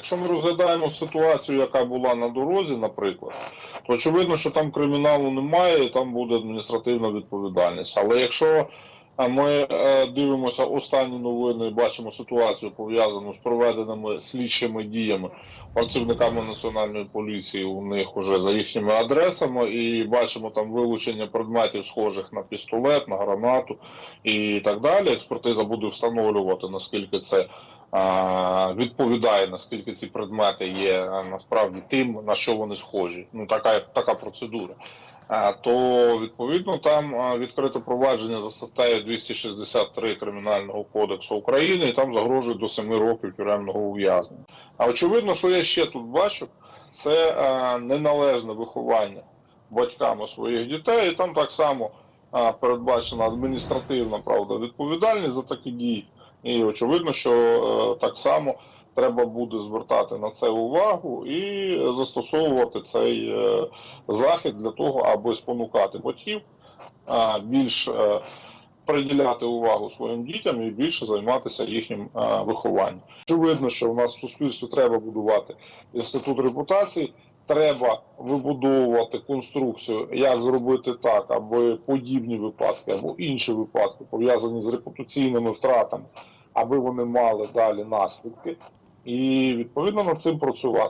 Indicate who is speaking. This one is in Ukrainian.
Speaker 1: Якщо ми розглядаємо ситуацію, яка була на дорозі, наприклад, то очевидно, що там криміналу немає, і там буде адміністративна відповідальність. Але якщо ми е, дивимося останні новини бачимо ситуацію пов'язану з проведеними слідчими діями працівниками національної поліції у них уже за їхніми адресами, і бачимо там вилучення предметів, схожих на пістолет, на гранату і так далі. Експертиза буде встановлювати наскільки це а, відповідає, наскільки ці предмети є насправді тим, на що вони схожі. Ну така така процедура. То відповідно там а, відкрито провадження за статтею 263 Кримінального кодексу України, і там загрожує до 7 років тюремного ув'язнення. А очевидно, що я ще тут бачу, це неналежне виховання батьками своїх дітей, і там так само передбачена адміністративна правда відповідальність за такі дії. І очевидно, що е, так само треба буде звертати на це увагу і застосовувати цей е, захід для того, аби спонукати батьків більш е, приділяти увагу своїм дітям і більше займатися їхнім е, вихованням. Очевидно, що в нас в суспільстві треба будувати інститут репутації. Треба вибудовувати конструкцію, як зробити так, аби подібні випадки або інші випадки пов'язані з репутаційними втратами, аби вони мали далі наслідки, і відповідно над цим працювати.